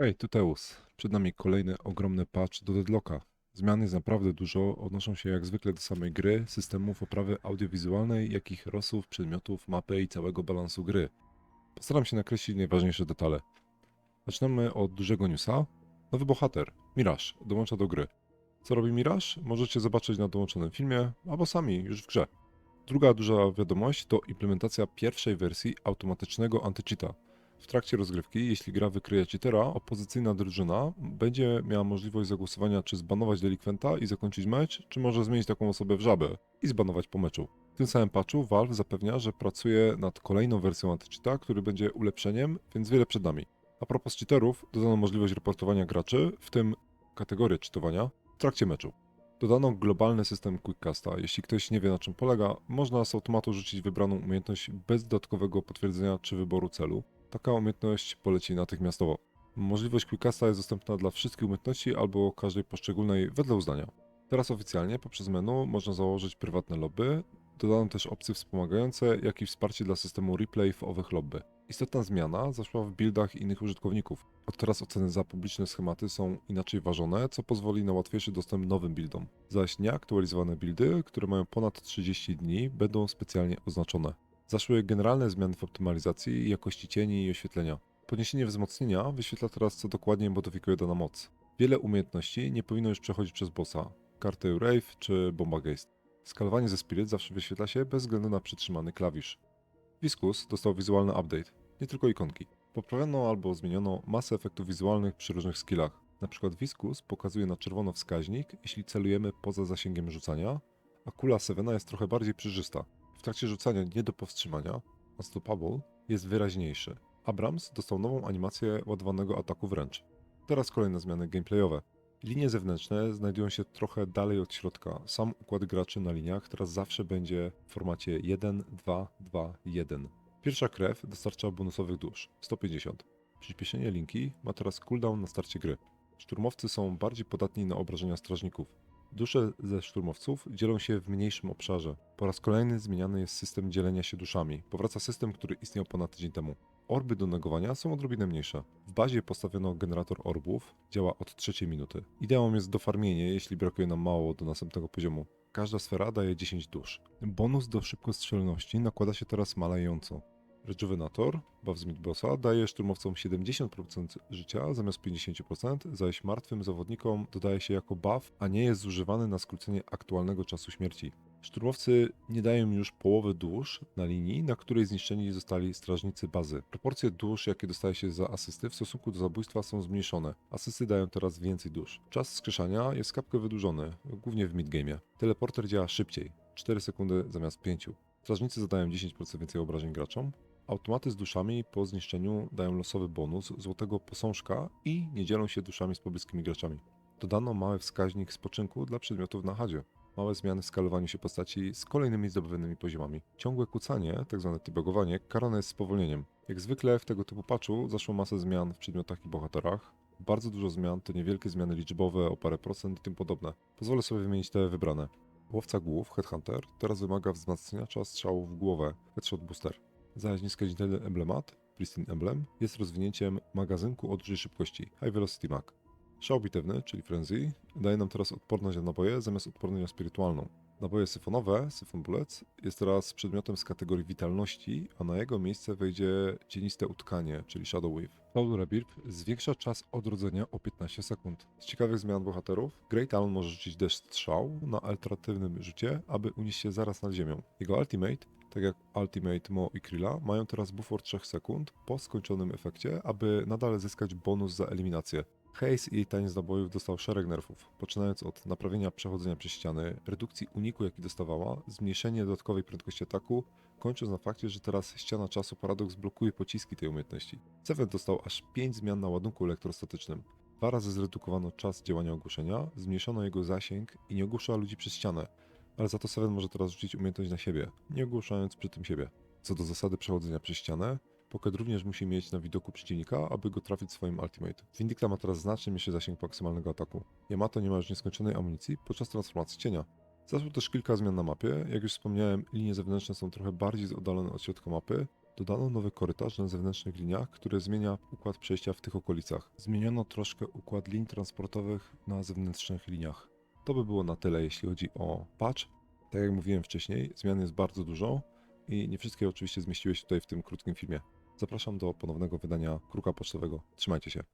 Hej, tu Teus. Przed nami kolejny ogromny patch do Deadlocka. Zmian jest naprawdę dużo, odnoszą się jak zwykle do samej gry, systemów oprawy audiowizualnej, jak rosów, przedmiotów, mapy i całego balansu gry. Postaram się nakreślić najważniejsze detale. Zaczynamy od dużego newsa. Nowy bohater, Mirage, dołącza do gry. Co robi Mirage? Możecie zobaczyć na dołączonym filmie, albo sami już w grze. Druga duża wiadomość to implementacja pierwszej wersji automatycznego antycheata. W trakcie rozgrywki, jeśli gra wykryje cheatera, opozycyjna drużyna będzie miała możliwość zagłosowania, czy zbanować delikwenta i zakończyć mecz, czy może zmienić taką osobę w żabę i zbanować po meczu. W tym samym patchu Valve zapewnia, że pracuje nad kolejną wersją antycheata, który będzie ulepszeniem, więc wiele przed nami. A propos cheaterów, dodano możliwość reportowania graczy, w tym kategorię cheatowania, w trakcie meczu. Dodano globalny system Quickcasta. Jeśli ktoś nie wie na czym polega, można z automatu rzucić wybraną umiejętność bez dodatkowego potwierdzenia czy wyboru celu. Taka umiejętność poleci natychmiastowo. Możliwość Quickcasta jest dostępna dla wszystkich umiejętności albo każdej poszczególnej wedle uznania. Teraz oficjalnie poprzez menu można założyć prywatne lobby. Dodano też opcje wspomagające, jak i wsparcie dla systemu replay w owych lobby. Istotna zmiana zaszła w buildach innych użytkowników. Od teraz oceny za publiczne schematy są inaczej ważone, co pozwoli na łatwiejszy dostęp nowym buildom. Zaś nieaktualizowane buildy, które mają ponad 30 dni, będą specjalnie oznaczone. Zaszły generalne zmiany w optymalizacji jakości cieni i oświetlenia. Podniesienie wzmocnienia wyświetla teraz co dokładnie modyfikuje dana moc. Wiele umiejętności nie powinno już przechodzić przez bossa, kartę Rave czy Bomba Geist. Skalowanie ze Spirit zawsze wyświetla się bez względu na przytrzymany klawisz. Viscus dostał wizualny update, nie tylko ikonki. Poprawiono albo zmieniono masę efektów wizualnych przy różnych skillach. Na przykład Viscus pokazuje na czerwono wskaźnik, jeśli celujemy poza zasięgiem rzucania, a kula Sevena jest trochę bardziej przejrzysta. Trakcie rzucania nie do powstrzymania, Unstoppable, jest wyraźniejszy. Abrams dostał nową animację ładowanego ataku wręcz. Teraz kolejne zmiany gameplayowe. Linie zewnętrzne znajdują się trochę dalej od środka. Sam układ graczy na liniach teraz zawsze będzie w formacie 1, 2, 2, 1. Pierwsza krew dostarcza bonusowych dusz 150. Przyspieszenie linki ma teraz cooldown na starcie gry. Szturmowcy są bardziej podatni na obrażenia strażników. Dusze ze szturmowców dzielą się w mniejszym obszarze. Po raz kolejny zmieniany jest system dzielenia się duszami. Powraca system, który istniał ponad tydzień temu. Orby do negowania są odrobinę mniejsze. W bazie postawiono generator orbów, działa od trzeciej minuty. Ideą jest dofarmienie, jeśli brakuje nam mało do następnego poziomu. Każda sfera daje 10 dusz. Bonus do szybkostrzelności nakłada się teraz malejąco. Rejuvenator, buff z Midbossa, daje szturmowcom 70% życia zamiast 50%, zaś martwym zawodnikom dodaje się jako buff, a nie jest zużywany na skrócenie aktualnego czasu śmierci. Szturmowcy nie dają już połowy dusz na linii, na której zniszczeni zostali strażnicy bazy. Proporcje dusz, jakie dostaje się za asysty w stosunku do zabójstwa są zmniejszone. Asysty dają teraz więcej dusz. Czas skrzeszania jest kapkę wydłużony, głównie w midgame'ie. Teleporter działa szybciej, 4 sekundy zamiast 5. Strażnicy zadają 10% więcej obrażeń graczom, Automaty z duszami po zniszczeniu dają losowy bonus złotego posążka i nie dzielą się duszami z pobliskimi graczami. Dodano mały wskaźnik spoczynku dla przedmiotów na chadzie. Małe zmiany w skalowaniu się postaci z kolejnymi zdobywanymi poziomami. Ciągłe kucanie, tzw. debugowanie, karane jest spowolnieniem. Jak zwykle w tego typu patchu zaszło masę zmian w przedmiotach i bohaterach. Bardzo dużo zmian to niewielkie zmiany liczbowe o parę procent i tym podobne. Pozwolę sobie wymienić te wybrane. Łowca głów, Headhunter, teraz wymaga wzmacniacza strzału w głowę, Headshot Booster. Zaś nieskazitelny emblemat, Pristine Emblem, jest rozwinięciem magazynku o dużej szybkości High Velocity Mag. Szał bitewny, czyli Frenzy, daje nam teraz odporność na naboje zamiast odporność na spirytualną. Naboje syfonowe, Syphon Bullets, jest teraz przedmiotem z kategorii witalności, a na jego miejsce wejdzie cieniste utkanie, czyli Shadow Wave. Soul Rebirth zwiększa czas odrodzenia o 15 sekund. Z ciekawych zmian bohaterów, Great Talon może rzucić deszcz strzał na alternatywnym rzucie, aby unieść się zaraz nad ziemią. Jego ultimate tak jak Ultimate Mo i Krilla, mają teraz buffer 3 sekund po skończonym efekcie, aby nadal zyskać bonus za eliminację. Haze i taniec nabojów dostał szereg nerfów, poczynając od naprawienia przechodzenia przez ściany, redukcji uniku jaki dostawała, zmniejszenie dodatkowej prędkości ataku, kończąc na fakcie, że teraz ściana czasu paradoks blokuje pociski tej umiejętności. Seven dostał aż 5 zmian na ładunku elektrostatycznym. Dwa razy zredukowano czas działania ogłuszenia, zmniejszono jego zasięg i nie ogłusza ludzi przez ścianę, ale za to Seven może teraz rzucić umiejętność na siebie, nie ogłuszając przy tym siebie. Co do zasady przechodzenia przez ścianę, Pocket również musi mieć na widoku przeciwnika, aby go trafić swoim ultimate. Vindicta ma teraz znacznie mniejszy zasięg maksymalnego ataku. Yamato nie ma już nieskończonej amunicji podczas transformacji cienia. Zaszło też kilka zmian na mapie. Jak już wspomniałem, linie zewnętrzne są trochę bardziej oddalone od środka mapy. Dodano nowy korytarz na zewnętrznych liniach, który zmienia układ przejścia w tych okolicach. Zmieniono troszkę układ linii transportowych na zewnętrznych liniach. To by było na tyle, jeśli chodzi o patch. Tak jak mówiłem wcześniej, zmian jest bardzo dużo i nie wszystkie oczywiście zmieściły się tutaj w tym krótkim filmie. Zapraszam do ponownego wydania Kruka Pocztowego. Trzymajcie się.